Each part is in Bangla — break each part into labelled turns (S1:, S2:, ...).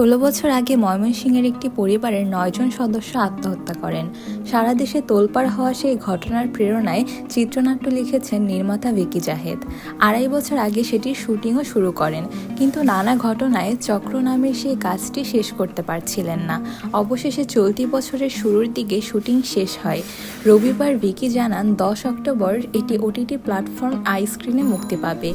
S1: ষোলো বছর আগে ময়মনসিংহের একটি পরিবারের নয়জন সদস্য আত্মহত্যা করেন। সারা দেশে তোলপাড় হওয়া সেই ঘটনার প্রেরণায় চিত্রনাট্য লিখেছেন নির্মাতা ভিকি জাহেদ। আড়াই বছর আগে সেটির শুটিংও শুরু করেন, কিন্তু নানা ঘটনায় চক্র নামের সেই কাজটি শেষ করতে পারছিলেন না। অবশেষে চলতি বছরের শুরুর দিকে শুটিং শেষ হয়। রবিবার ভিকি জানান, দশ অক্টোবর এটি ওটিটি প্ল্যাটফর্ম আইস্ক্রিনে মুক্তি পাবে।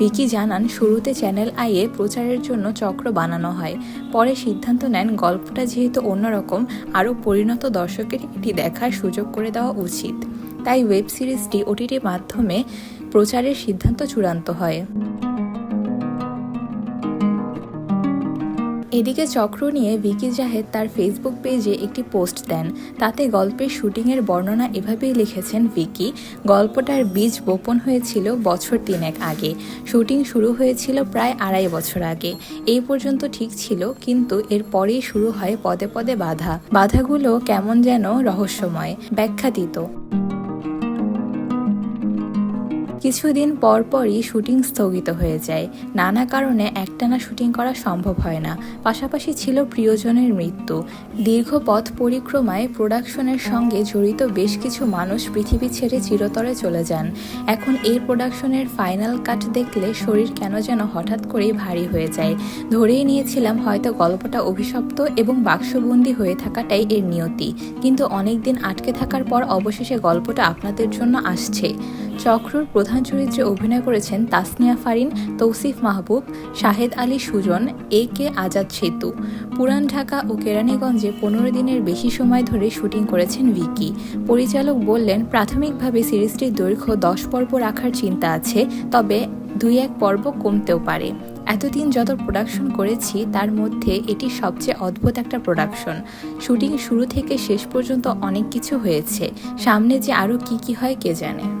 S1: ভিকি জানান, শুরুতে চ্যানেল আইয়ে প্রচারের জন্য চক্র বানানো হয়। পরে সিদ্ধান্ত নেন, গল্পটা যেহেতু অন্যরকম, আরও পরিণত দর্শকের এটি দেখার সুযোগ করে দেওয়া উচিত। তাই ওয়েব সিরিজটি ওটিটির মাধ্যমে প্রচারের সিদ্ধান্ত চূড়ান্ত হয়। এদিকে চক্র নিয়ে ভিকি জাহেদ তার ফেসবুক পেজে একটি পোস্ট দেন। তাতে গল্পের শুটিংয়ের বর্ণনা এভাবেই লিখেছেন ভিকি, গল্পটার বীজ বপন হয়েছিল বছর তিনেক আগে। শুটিং শুরু হয়েছিল প্রায় আড়াই বছর আগে। এই পর্যন্ত ঠিক ছিল, কিন্তু এর পরেই শুরু হয় পদে পদে বাধা। বাধাগুলো কেমন যেন রহস্যময়, ব্যাখ্যাতীত। কিছুদিন পরপরই শুটিং স্থগিত হয়ে যায়। নানা কারণে একটানা শুটিং করা সম্ভব হয় না। পাশাপাশি ছিল প্রিয়জনের মৃত্যু। দীর্ঘ পথ পরিক্রমায় প্রোডাকশনের সঙ্গে জড়িত বেশ কিছু মানুষ পৃথিবী ছেড়ে চিরতরে চলে যান। এখন এই প্রোডাকশনের ফাইনাল কাট দেখলে শরীর কেন যেন হঠাৎ করেই ভারী হয়ে যায়। ধরেই নিয়েছিলাম হয়তো গল্পটা অভিশপ্ত এবং বাক্সবন্দি হয়ে থাকাটাই এর নিয়তি। কিন্তু অনেকদিন আটকে থাকার পর অবশেষে গল্পটা আপনাদের জন্য আসছে। চক্রর প্রধান চরিত্রে অভিনয় করেছেন তাসনিয়া ফারিন, তৌসিফ মাহবুব, শাহেদ আলী সুজন, এ কে আজাদ সেতু। পুরান ঢাকা ও কেরানীগঞ্জে পনেরো দিনের বেশি সময় ধরে শুটিং করেছেন ভিকি। পরিচালক বললেন, প্রাথমিকভাবে সিরিজটির দৈর্ঘ্য দশ পর্ব রাখার চিন্তা আছে, তবে দুই এক পর্ব কমতেও পারে। এতদিন যত প্রোডাকশন করেছি, তার মধ্যে এটি সবচেয়ে অদ্ভুত একটা প্রোডাকশন। শুটিং শুরু থেকে শেষ পর্যন্ত অনেক কিছু হয়েছে। সামনে যে আরও কি কি হয় কে জানে।